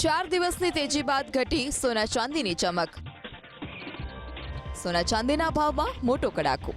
ચાર દિવસની તેજી બાદ ઘટી સોના ચાંદીની ચમક. સોના ચાંદીના ભાવમાં મોટો કડાકો.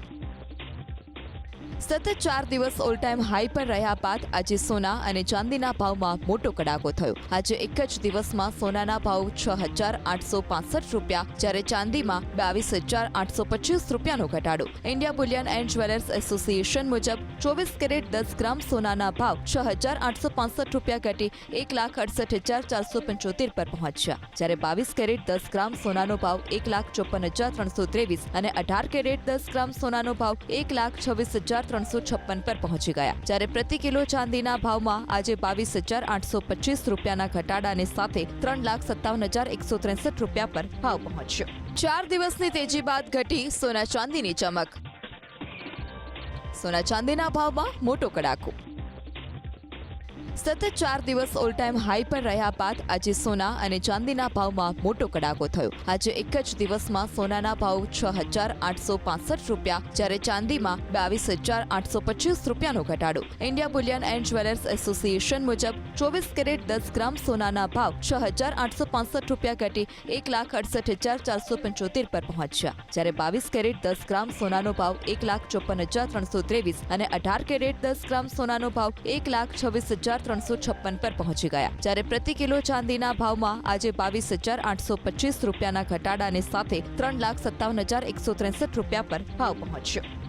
સતત ચાર દિવસ ઓલ ટાઈમ હાઈ પર રહ્યા બાદ આજે સોના અને ચાંદીના ભાવમાં મોટો કડાકો થયો. આજે એક જ દિવસમાં સોનાના ભાવ છ હજાર આઠસો પાસઠ રૂપિયા, જ્યારે ચાંદીમાં બાવીસ હજાર આઠસો પચીસ રૂપિયાનો ઘટાડો. India bullion and jewellers association મુજબ ચોવીસ કેરેટ દસ ગ્રામ સોનાના ભાવ છ હજાર આઠસો પાસઠ રૂપિયા ઘટી એક લાખ અડસઠ હજાર ચારસો પંચોતેર પર પહોંચ્યા. જ્યારે બાવીસ કેરેટ દસ ગ્રામ સોનાનો ભાવ એક લાખ ચોપન હજાર ત્રણસો ત્રેવીસ અને અઢાર કેરેટ દસ ગ્રામ સોનાનો ભાવ એક લાખ છવ્વીસ હજાર ત્રણસો છપ્પન પર પહોંચી ગયા. જ્યારે પ્રતિ કિલો ચાંદીના ભાવમાં આજે બાવીસ હજાર આઠસો પચીસ રૂપિયાના ઘટાડાને સાથે ત્રણ લાખ સત્તાવન હજાર એકસો ત્રેસઠ રૂપિયા પર ભાવ પહોંચ્યો. ચાર દિવસની તેજી બાદ ઘટી સોના ચાંદીની ચમક. સોના ચાંદીના ભાવમાં મોટો કડાકો. સતત ચાર દિવસ ઓલ ટાઈમ હાઈ પર રહ્યા બાદ આજે સોના અને ચાંદીના ભાવમાં મોટો કડાકો થયો. આજે એક જ દિવસમાં સોનાના ભાવ છ હજાર આઠસો પાસઠ રૂપિયા, જ્યારે ચાંદીમાં બાવીસ હજાર આઠસો પચીસ રૂપિયાનો ઘટાડો. India bullion and jewellers association મુજબ ચોવીસ કેરેટ દસ ગ્રામ સોનાના ભાવ છ હજાર આઠસો પાસઠ રૂપિયા ઘટી એક લાખ અડસઠ હજાર ચારસો પંચોતેર પર પહોંચ્યા. જ્યારે બાવીસ કેરેટ દસ ગ્રામ સોનાનો ભાવ એક લાખ ચોપન હજાર ત્રણસો ત્રેવીસ અને અઢાર કેરેટ દસ ગ્રામ સોનાનો ભાવ એક લાખ છવ્વીસ હજાર ત્રણસો છપ્પન પર પહોંચી ગયા. જ્યારે પ્રતિ કિલો ચાંદીના ભાવમાં આજે બાવીસ હજાર આઠસો પચીસ રૂપિયાના ઘટાડાને સાથે ત્રણ લાખ સત્તાવન હજાર એકસો ત્રેસઠ રૂપિયા પર ભાવ પહોંચ્યો.